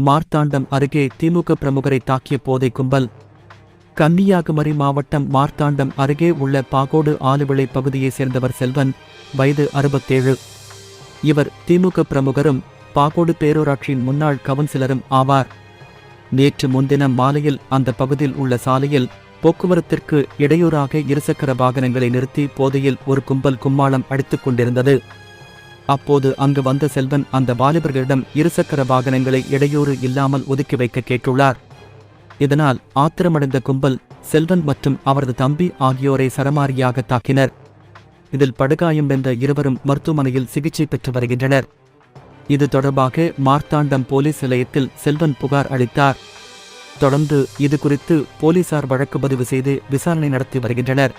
மார்த்தாண்டம் அருகே திமுக பிரமுகரை தாக்கிய போதை கும்பல். கன்னியாகுமரி மாவட்டம் மார்த்தாண்டம் அருகே உள்ள பாகோடு ஆலுவிளை பகுதியைச் சேர்ந்தவர் செல்வன் வயது அறுபத்தேழு. இவர் திமுக பிரமுகரும் பாகோடு பேரூராட்சியின் முன்னாள் கவுன்சிலரும் ஆவார். நேற்று முன்தினம் மாலையில் அந்த பகுதியில் உள்ள சாலையில் போக்குவரத்திற்கு இடையூறாக இருசக்கர வாகனங்களை நிறுத்தி போதையில் ஒரு கும்பல் கும்மாளம் அடித்துக் கொண்டிருந்தது. அப்போது அங்கு வந்த செல்வன் அந்த வாலிபர்களிடம் இருசக்கர வாகனங்களை இடையூறு இல்லாமல் ஒதுக்கி வைக்க கேட்டுள்ளார். இதனால் ஆத்திரமடைந்த கும்பல் செல்வன் மற்றும் அவரது தம்பி ஆகியோரை சரமாரியாக தாக்கினர். இதில் படுகாயம் வென்ற இருவரும் மருத்துவமனையில் சிகிச்சை பெற்று வருகின்றனர். இது தொடர்பாக மார்த்தாண்டம் போலீஸ் நிலையத்தில் செல்வன் புகார் அளித்தார். தொடர்ந்து இது குறித்து போலீசார் வழக்கு பதிவு செய்து விசாரணை நடத்தி வருகின்றனர்.